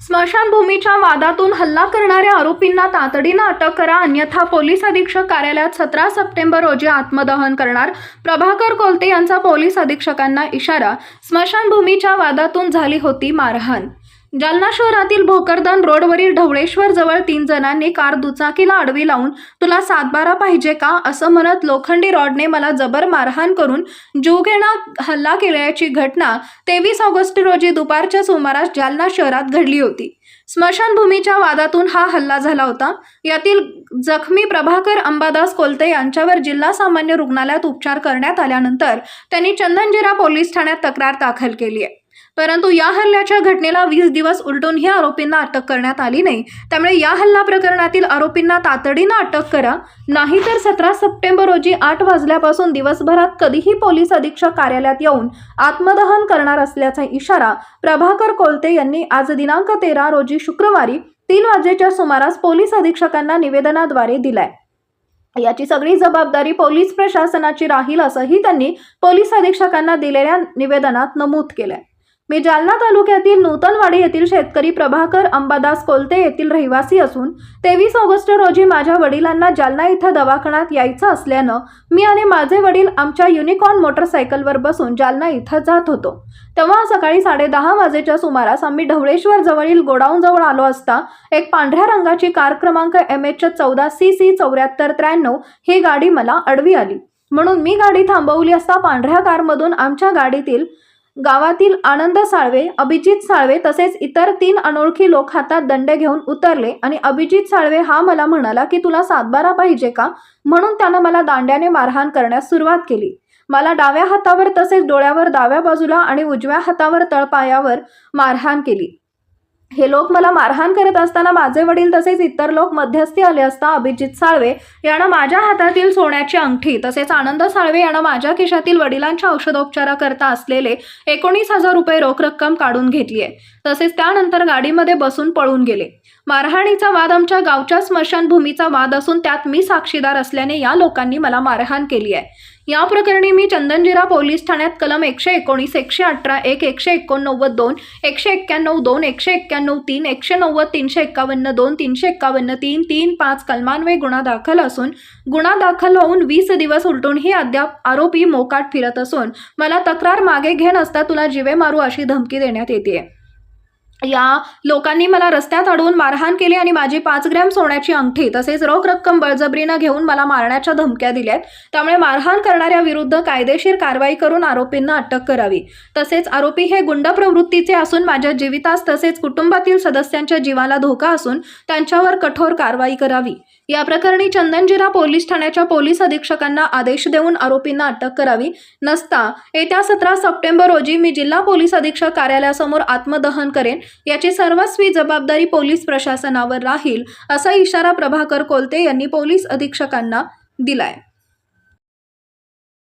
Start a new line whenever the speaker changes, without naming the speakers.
स्मशानभूमीच्या वादातून हल्ला करणाऱ्या आरोपींना तातडीनं अटक करा अन्यथा पोलीस अधीक्षक कार्यालयात सतरा सप्टेंबर रोजी आत्मदहन करणार प्रभाकर कोलते यांचा पोलीस अधीक्षकांना इशारा. स्मशानभूमीच्या वादातून झाली होती मारहाण. जालना शहरातील भोकरदन रोडवरील ढवळेश्वर जवळ तीन जणांनी कार दुचाकीला आडवी लावून तुला सातबारा पाहिजे का असं म्हणत लोखंडी रॉडने मला जबर मारहाण करून जीवघेणा हल्ला केल्याची घटना तेवीस ऑगस्ट रोजी दुपारच्या सुमारास जालना शहरात घडली होती. स्मशानभूमीच्या वादातून हा हल्ला झाला होता. यातील जखमी प्रभाकर अंबादास कोलते यांच्यावर जिल्हा सामान्य रुग्णालयात उपचार करण्यात आल्यानंतर त्यांनी चंदनजिरा पोलीस ठाण्यात तक्रार दाखल केली आहे. परंतु या हल्ल्याच्या घटनेला वीस दिवस उलटूनही आरोपींना अटक करण्यात आली नाही. त्यामुळे या हल्ला प्रकरणातील आरोपींना तातडीनं अटक करा. नाहीतर सतरा सप्टेंबर रोजी आठ वाजल्यापासून दिवसभरात कधीही पोलीस अधीक्षक कार्यालयात येऊन आत्मदहन करणार असल्याचा इशारा प्रभाकर कोलते यांनी आज दिनांक तेरा रोजी शुक्रवारी तीन वाजेच्या सुमारास पोलीस अधीक्षकांना निवेदनाद्वारे दिलाय. याची सगळी जबाबदारी पोलीस प्रशासनाची राहील असंही त्यांनी पोलीस अधीक्षकांना दिलेल्या निवेदनात नमूद केलंय. मी जालना तालुक्यातील नूतनवाडी येथील शेतकरी प्रभाकर अंबादास कोलते येथील रहिवासी असून तेवीस ऑगस्ट रोजी माझ्या वडिलांना जालना इथं दवाखान्यात यायचं असल्यानं मी आणि माझे वडील आमच्या युनिकॉर्न मोटरसायकलवर बसून जालना इथं जात होतो. तेव्हा सकाळी साडेदहा वाजेच्या सुमारास आम्ही ढवळेश्वर जवळील गोडाऊनजवळ आलो असता एक पांढऱ्या रंगाची कार क्रमांक एम एच चौदा सी सी चौऱ्याहत्तर त्र्याण्णव ही गाडी मला अडवी आली. म्हणून मी गाडी थांबवली असता पांढऱ्या कारमधून आमच्या गाडीतील गावातील आनंद साळवे अभिजित साळवे तसेच इतर तीन अनोळखी लोक हातात दंडे घेऊन उतरले आणि अभिजित साळवे हा मला म्हणाला की तुला सातबारा पाहिजे का? म्हणून त्यानं मला दांड्याने मारहाण करण्यास सुरुवात केली. मला डाव्या हातावर तसेच डोळ्यावर डाव्या बाजूला आणि उजव्या हातावर तळपायावर मारहाण केली. हे लोक मला मारहाण करत असताना माझे वडील तसेच इतर लोक मध्यस्थी आले असता अभिजित साळवे यानं माझ्या हातातील सोन्याची अंगठी तसेच आनंद साळवे यानं माझ्या खिशातील वडिलांच्या औषधोपचाराकरता असलेले एकोणीस हजार रुपये रोख रक्कम काढून घेतली आहे. तसेच त्यानंतर गाडीमध्ये बसून पळून गेले. मारहाणीचा वाद आमच्या गावच्या स्मशानभूमीचा वाद असून त्यात मी साक्षीदार असल्याने या लोकांनी मला मारहाण केली आहे. या प्रकरणी मी चंदनजिरा पोलीस ठाण्यात कलम एकशे एकोणीस एकशे अठरा एक एकशे एकोणनव्वद दोन एकशे एक्क्याण्णव दोन एकशे एक्क्याण्णव तीन एकशे नव्वद तीनशे एक्कावन्न दोन तीनशे एक्कावन्न तीन तीन पाच कलमान्वये गुन्हा दाखल असून गुन्हा दाखल होऊन वीस दिवस उलटूनही अद्याप आरोपी मोकाट फिरत असून मला तक्रार मागे घे नसता तुला जिवे मारू अशी धमकी देण्यात येते या लोकांनी मला रस्त्यात अडवून मारहाण केली आणि माझी पाच ग्रॅम सोन्याची अंगठी तसेच रोख रक्कम बळजबरीनं घेऊन मला मारण्याच्या धमक्या दिल्यात त्यामुळे मारहाण करणाऱ्या विरुद्ध कायदेशीर कारवाई करून आरोपींना अटक करावी. तसेच आरोपी हे गुंड प्रवृत्तीचे असून माझ्या जीवितास तसेच कुटुंबातील सदस्यांच्या जीवाला धोका असून त्यांच्यावर कठोर कारवाई करावी. या प्रकरणी चंदनजिरा पोलीस ठाण्याच्या पोलीस अधीक्षकांना आदेश देऊन आरोपींना अटक करावी नसता. येत्या सतरा सप्टेंबर रोजी मी जिल्हा पोलीस अधीक्षक कार्यालयासमोर आत्मदहन करेन. याची सर्वस्वी जबाबदारी पोलीस प्रशासनावर राहील असा इशारा प्रभाकर कोलते यांनी पोलीस अधीक्षकांना दिलाय.